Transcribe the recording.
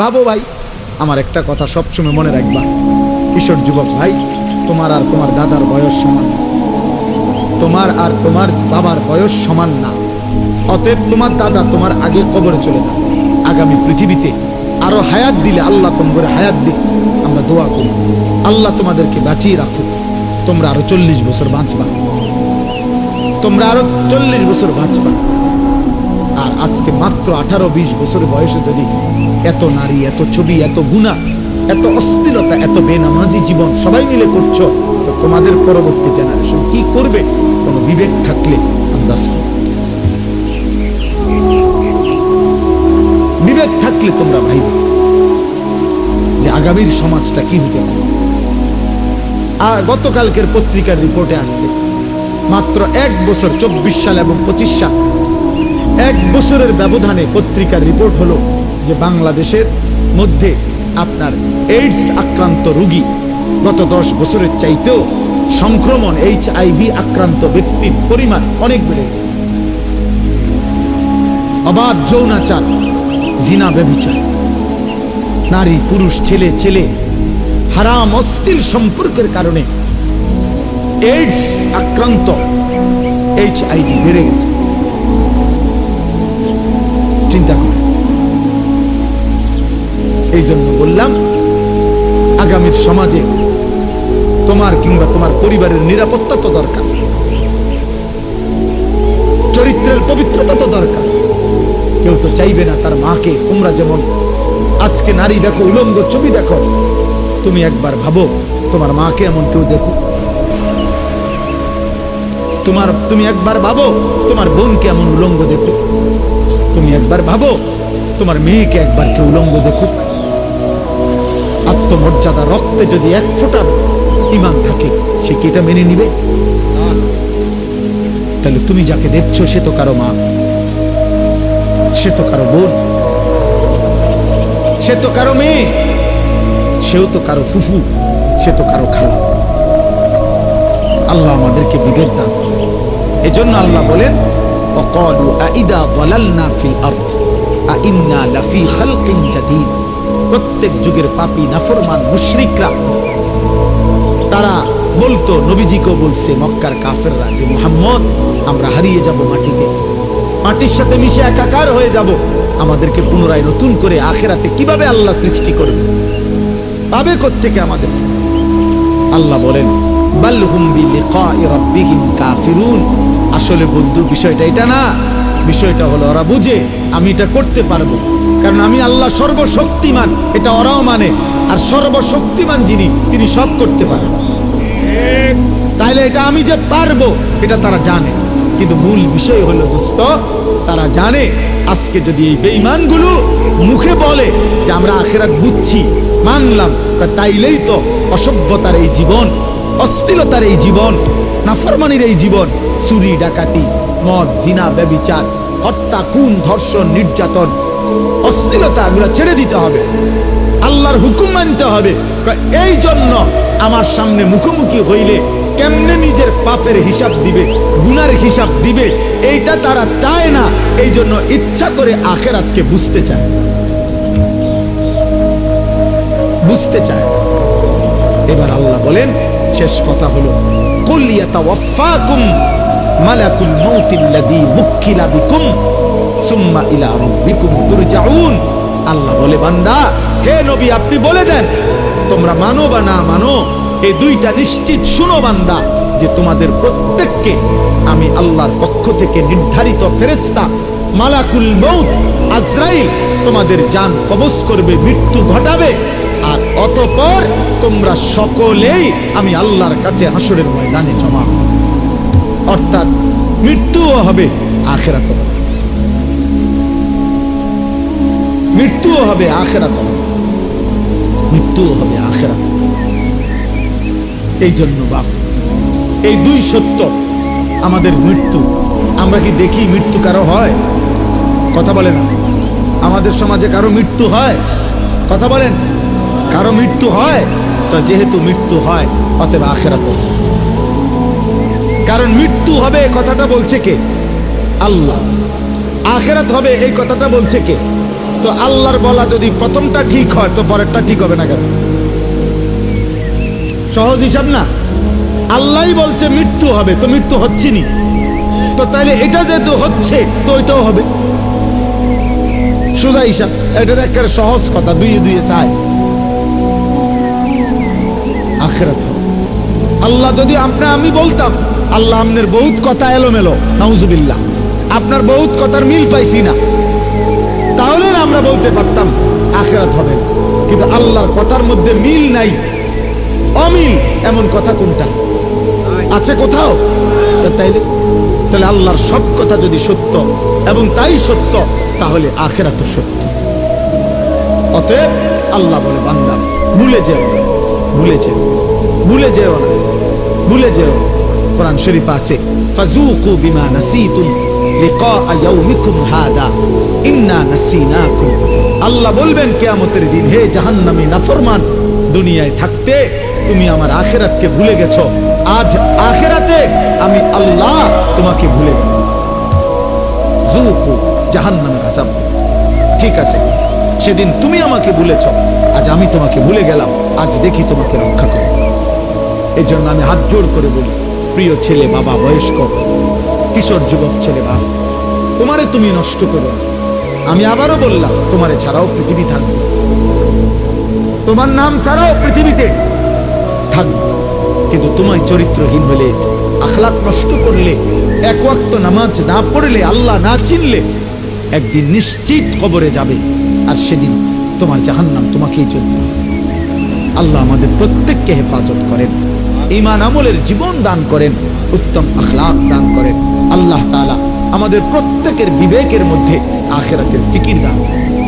ভাবো ভাই, আমার একটা কথা সবসময় মনে রাখবা। কিশোর যুবক ভাই, তোমার আর তোমার দাদার বয়স সমান তোমার আর তোমার বাবার বয়স সমান না। অতএব তোমার দাদা তোমার আগে কবরে চলে যাবে আগামী পৃথিবীতে আরও হায়াত দিলে আল্লাহ তোমার হায়াত দিক, আমরা দোয়া করি। আল্লাহ তোমাদেরকে বাঁচিয়ে রাখুক। তোমরা আরও চল্লিশ বছর বাঁচবা। তোমরা আরও চল্লিশ বছর বাঁচবা। আজকে মাত্র আঠারো, বিশ বছর বয়সে যদি এত নারী, এত ছবি, এত গুণা, এত অস্থিরতা, এত বেনামাজি জীবন সবাই মিলে করছ, তো তোমাদের পরবর্তী জেনারেশন কি করবে? কোনো বিবেক থাকলে আন্দাজ করো। বিবেক থাকলে তোমরা ভাইবে যে আগামীর সমাজটা কি হতে পারে। আর গতকালকের পত্রিকার রিপোর্টে আসছে, মাত্র এক বছর চব্বিশ সাল এবং পঁচিশ সাল এক বছরের ব্যবধানে পত্রিকার রিপোর্ট হলো যে বাংলাদেশের মধ্যে আপনার এইডস আক্রান্ত রোগী গত দশ বছরের চাইতেও সংক্রমণ এইচ আইভি আক্রান্ত ব্যক্তির পরিমাণ অনেক বেড়ে গেছে। অবাধ যৌনাচার, জিনা ব্যভিচার নারী, পুরুষ, ছেলে ছেলে, হারাম, অস্থির সম্পর্কের কারণে এইডস আক্রান্ত এইচ আইভি বেড়ে গেছে। চিন্তা করে। এই জন্য বললাম, আগামীর সমাজে তোমার কিংবা তোমার পরিবারের নিরাপত্তা তো দরকার। চরিত্রের পবিত্রতা তো দরকার। কেউ তো চাইবে না তার মাকে, তোমরা যেমন আজকে নারী দেখো, উলঙ্গ ছবি দেখো, তুমি একবার ভাবো তোমার মাকে এমন কেউ দেখো তোমার, তুমি একবার ভাবো তোমার বোনকে এমন উলঙ্গ দেখো তুমি একবার ভাবো, তোমার মেয়েকে একবার কেউ উলঙ্গ দেখুক। আত্মমর্যাদা রক্তে যদি এক ফোঁটা ইমান থাকে, সে কি এটা মেনে নিবে? তাহলে তুমি যাকে দেখছ, সে তো কারও মা। সে তো কারও বোন। সে তো কারও মেয়ে। সেও তো কারও ফুফু। সে তো কারও খালা। আল্লাহ আমাদেরকে বিবেক দান। এজন্য আল্লাহ বলেন وقالوا أإذا ضللنا في الأرض أإنا لفي خلق جديد প্রত্যেক যুগের পাপী নাফরমান মুশরিকরা তারা বলতো নবীজিকেও বলছে মক্কার কাফেররা যে মোহাম্মদ আমরা হারিয়ে যাব মাটিতে মাটির সাথে মিশে একাকার হয়ে যাব আমাদেরকে পুনরায় নতুন করে আখেরাতে কিভাবে আল্লাহ সৃষ্টি করবে পাবে থেকে আমাদের আল্লাহ বলেন বাল্হুম বিলিকাই রাব্বিহিম কাফিরুন আসলে বন্ধু, বিষয়টা এটা না। বিষয়টা হলো ওরা বুঝে আমি এটা করতে পারব। কারণ আমি আল্লাহ সর্বশক্তিমান, এটা ওরাও মানে। আর সর্বশক্তিমান যিনি, তিনি সব করতে পারেন। তাইলে এটা আমি যে পারব, এটা তারা জানে। কিন্তু মূল বিষয় হলো দোস্ত, তারা জানে, আজকে যদি এই বেঈমানগুলো মুখে বলে যে আমরা আখেরাত বুঝছি, মানলাম, তাইলেই তো অসভ্যতার এই জীবন অস্থিরতার এই জীবন, নাফরমানির এই জীবন, চুরি, ডাকাতি, মদ, জিনা, ব্যবিচার, হত্যা, খুন, ধর্ষণ, নির্যাতন অস্থিরতা এগুলো ছেড়ে দিতে হবে। আল্লাহর হুকুম মানতে হবে। এই জন্য আমার সামনে মুখোমুখি হইলে কেমনে নিজের পাপের হিসাব দিবে, গুনার হিসাব দিবে, এইটা তারা চায় না। এই জন্য ইচ্ছা করে আখেরাতকে বুঝতে চায়। বুঝতে চায়। এবার আল্লাহ বলেন শেষ কথা হলো বিকুম আল্লাহ বলে, বান্দা আপনি বলে দেন, তোমরা মানো বা না মানো দুইটা নিশ্চিত শুনো বান্দা, যে তোমাদের প্রত্যেককে আমি আল্লাহর পক্ষ থেকে নির্ধারিত ফেরেশতা মালাকুল মৌত আজরাইল, তোমাদের জান কবজ করবে, মৃত্যু ঘটাবে। অতপর তোমরা সকলেই আমি আল্লাহর কাছে হাসরের ময়দানে জমা অর্থাৎ মৃত্যুও হবে আখেরাত মৃত্যুও হবে আখেরাত মৃত্যুও হবে আখেরাত এই জন্য বাপ, এই দুই সত্য, আমাদের মৃত্যু। আমরা কি দেখি মৃত্যু কারও হয়? কথা বলে না। আমাদের সমাজে কারও মৃত্যু হয়? কথা বলেন। কারও মৃত্যু হয়, তো যেহেতু মৃত্যু হয়, অতএব আখেরাত কারণ মৃত্যু হবে কথাটা বলছে কে? আল্লাহ। আখেরাত হবে, এই কথাটা বলছে কে? তো আল্লাহর বলা যদি প্রথমটা ঠিক হয়, তো পরেরটা ঠিক হবে না কেন? সহজ হিসাব না? আল্লাহই বলছে মৃত্যু হবে, তো মৃত্যু হচ্ছে নি তো তাইলে এটা যেহেতু হচ্ছে, তো ওইটাও হবে। সোজা হিসাব, এটা একেবারে সহজ কথা, দুই দুইয়ে চায়। আখেরাত। আল্লাহ যদি আপনি আমি বলতাম, আল্লাহ আপনার বহুত কথা এলোমেলো, নাউজুবিল্লাহ। আপনার বহুত কথার মিল পাইছি না। তাহলে আমরা বলতে পারতাম, আখেরাত হবে কিন্তু আল্লাহর কথার মধ্যে মিল নাই। অমিল এমন কথা কোনটা? আছে কোথাও? তাইলে তাহলে আল্লাহর সব কথা যদি সত্য, এবং তাই সত্য, তাহলে আখেরা তো সত্য। অতএব আল্লাহ বলে, বান্দা, ভুলে যেও ভুলে যেও। ভুলে যেও না। ভুলে যেও কোরআন শরীফ আছে ফাজুকু বিমা নাসিতুম লিকা ইয়াউমিকুম হাদা, ইন্না নাসিনাকুম। আল্লাহ বলবেন, কিয়ামতের দিন হে জাহান্নামী নাফরমান, দুনিয়ায় থাকতে তুমি আমার আখেরাতকে ভুলে গেছো। আজ আখেরাতে আমি আল্লাহ তোমাকে ভুলে গেলাম। জুকু জাহান্নামের আযাব। ঠিক আছে। সেদিন তুমি আমাকে ভুলেছ। আজ আমি তোমাকে ভুলে গেলাম। আজ দেখি তোমাকে রক্ষা করো এই জন্য আমি হাত জোর করে বলি, প্রিয় ছেলে, বাবা, বয়স্ক, কিশোর যুবক ছেলে বাবা তোমারে তুমি নষ্ট করো আমি আবারও বললাম, তোমারে ছাড়াও পৃথিবী থাকবে। তোমার নাম ছাড়াও পৃথিবীতে থাকবে। কিন্তু তোমায় চরিত্রহীন হলে আখলাক নষ্ট করলে, এক ওয়াক্ত নামাজ না পড়লে, আল্লাহ না চিনলে একদিন নিশ্চিত কবরে যাবে। আর সেদিন তোমার জাহান্নাম তোমাকেই চলতে আল্লাহ আমাদের প্রত্যেককে হেফাজত করেন ইমান আমলের জীবন দান করেন, উত্তম আখলাক দান করেন। আল্লাহ তালা আমাদের প্রত্যেকের বিবেকের মধ্যে আখেরাতের ফিকির দান করেন।